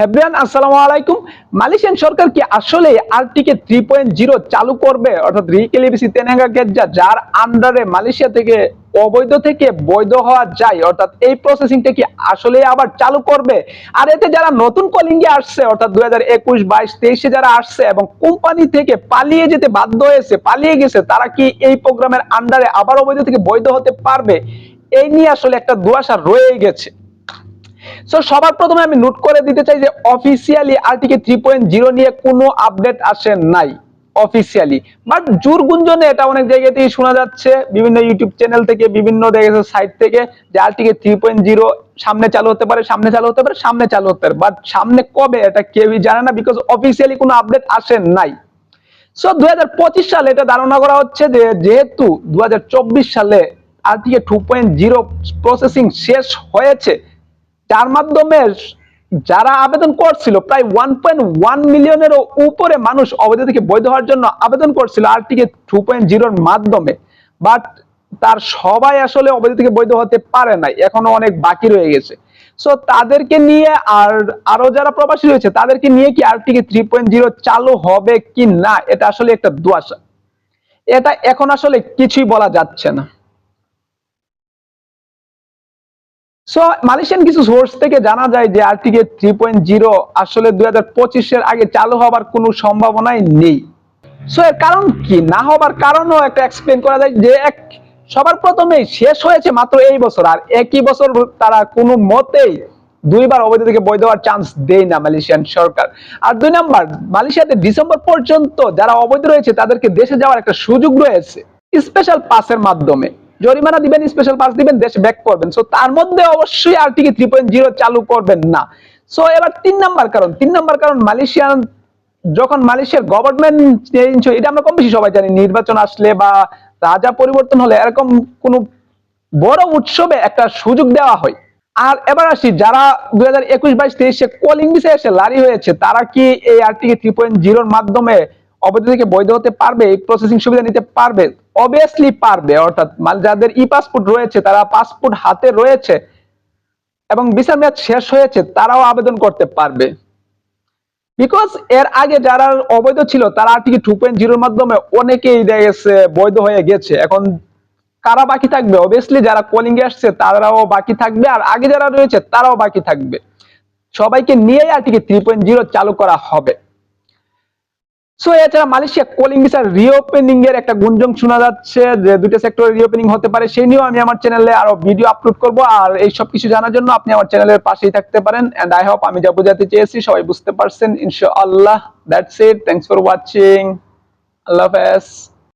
হ্যাব্রিয়ান, আসসালামু আলাইকুম। মালয়েশিয়ান সরকার কি আসলে আরটিকে থ্রি পয়েন্ট জিরো চালু করবে? অর্থাৎ রিকেলিবিসি তেনাঙ্গা গেজ্জা যার আন্ডারে মালয়েশিয়া থেকে অবৈধ থেকে বৈধ হওয়া যায়, অর্থাৎ এই প্রসেসিংটা কি আসলে আবার চালু করবে? আর এতে যারা নতুন কলিংয়ে আসছে, অর্থাৎ দুই হাজার একুশ, বাইশ, তেইশে যারা আসছে এবং কোম্পানি থেকে পালিয়ে যেতে বাধ্য হয়েছে, পালিয়ে গেছে, তারা কি এই প্রোগ্রামের আন্ডারে আবার অবৈধ থেকে বৈধ হতে পারবে? এই নিয়ে আসলে একটা দুয়াশা রয়ে গেছে। সো সবার প্রথমে আমি নোট করে দিতে চাই যে officially RTK three point zero নিয়ে কোনো আপডেট আসে নাই অফিসিয়ালি বাট জোর গুঞ্জনে এটা অনেক জায়গাতেই শোনা যাচ্ছে, বিভিন্ন ইউটিউব চ্যানেল থেকে, বিভিন্ন দেখেছে সাইট থেকে, যে আরটিকে থ্রি পয়েন্ট জিরো সামনে চালু হতে পারে, সামনে চালু হতে পারে, সামনে চালু হতে পারে। বাট সামনে কবে এটা কেউই জানে না বিকজ অফিসিয়ালি কোনো আপডেট আসে নাই। সো দু হাজার পঁচিশ সালে এটা ধারণা করা হচ্ছে যে যেহেতু দু হাজার চব্বিশ সালে RTK two point zero processing শেষ হয়েছে যার মাধ্যমে যারা আবেদন করছিল, প্রায় ওয়ান পয়েন্ট ওয়ান মিলিয়নেরও উপরে মানুষ অবৈধ থেকে বৈধ হওয়ার জন্য আবেদন করছিল, আরটিকে টু পয়েন্ট জিরোর মাধ্যমে। বাট তার সবাই আসলে অবৈধ থেকে বৈধ হতে পারে নাই, এখনও অনেক বাকি রয়ে গেছে। সো তাদেরকে নিয়ে আর আরও যারা প্রবাসী রয়েছে, তাদেরকে নিয়ে কি আরটিকে থ্রি পয়েন্ট জিরো চালু হবে কি না এটা আসলে একটা দুয়াশা এটা এখন আসলে কিছুই বলা যাচ্ছে না। সো মালয়েশিয়ান কিছু সোর্স থেকে জানা যায় যে আরটিকে থ্রি পয়েন্ট জিরো আসলে দুই হাজার পঁচিশের আগে চালু হবার কোনো সম্ভাবনাই নেই। সো এর কারণ কি? না হবার কারণও একটা এক্সপ্লেন করা যায় যে এক, সবার প্রথমেই শেষ হয়েছে মাত্র এই বছর, আর একই বছর তারা কোনো মতেই দুইবার অবৈধ থেকে বৈধ হওয়ার চান্স দেয় না মালয়েশিয়ান সরকার। আর দুই নাম্বার, মালয়েশিয়াতে ডিসেম্বর পর্যন্ত যারা অবৈধ রয়েছে তাদেরকে দেশে যাওয়ার একটা সুযোগ রয়েছে স্পেশাল পাসের মাধ্যমে। জরিমানা দিবেন স্পেশাল পাস দিবেন, দেশে ব্যাক করবেন। সো তার মধ্যে অবশ্যই আরটিকে থ্রি পয়েন্ট জিরো চালু করবেন না। সো এবার তিন নাম্বার কারণ। তিন নাম্বার কারণ মালয়েশিয়ান যখন মালয়েশিয়ার গভর্নমেন্ট চেঞ্জ হয়, এটা আমরা কম বেশি সবাই জানি, নির্বাচন আসলে বা রাজা পরিবর্তন হলে এরকম কোন বড় উৎসবে একটা সুযোগ দেওয়া হয়। আর এবার আসি, যারা দুই হাজার একুশ বাইশ তেইশে কলিং বিষয়ে এসে লারি হয়েছে, তারা কি এই আরটিকে থ্রি পয়েন্ট জিরোর মাধ্যমে অবৈধ থেকে বৈধ হতে পারবে, এই প্রসেসিং সুবিধা নিতে পারবে অবভিয়াসলি পারবে, অর্থাৎ মাল- যাদের ই পাসপোর্ট রয়েছে, তারা পাসপোর্ট হাতে রয়েছে এবং ভিসা মেয়াদ শেষ হয়েছে, তারাও আবেদন করতে পারবে। বিকজ এর আগে যারা অবৈধ ছিল, তারা আরটিকে টু পয়েন্ট জিরোর মাধ্যমে অনেকেই দেখা গেছে বৈধ হয়ে গেছে। এখন কারা বাকি থাকবে? অবভিয়াসলি যারা কলিং এ আসছে, তারাও বাকি থাকবে, আর আগে যারা রয়েছে, তারাও বাকি থাকবে। সবাইকে নিয়েই আরটিকে থ্রি পয়েন্ট জিরো চালু করা হবে। সো এছাড়া মালয়েশিয়া কলিং ভিসার রিওপেনিং এর একটা গুঞ্জন শোনা যাচ্ছে যে দুইটা সেক্টরে রিওপেনিং হতে পারে। সেই নিয়েও আমি আমার চ্যানেলে আরও ভিডিও আপলোড করব। আর এই সব কিছু জানার জন্য আপনি আমার চ্যানেলের পাশেই থাকতে পারেন। এন্ড আই হোপ আমি যা বোঝাতে চেয়েছি সবাই বুঝতে পারছেন। ইনশাআল্লাহ that's it thanks for watching আল্লাহ হাফেজ।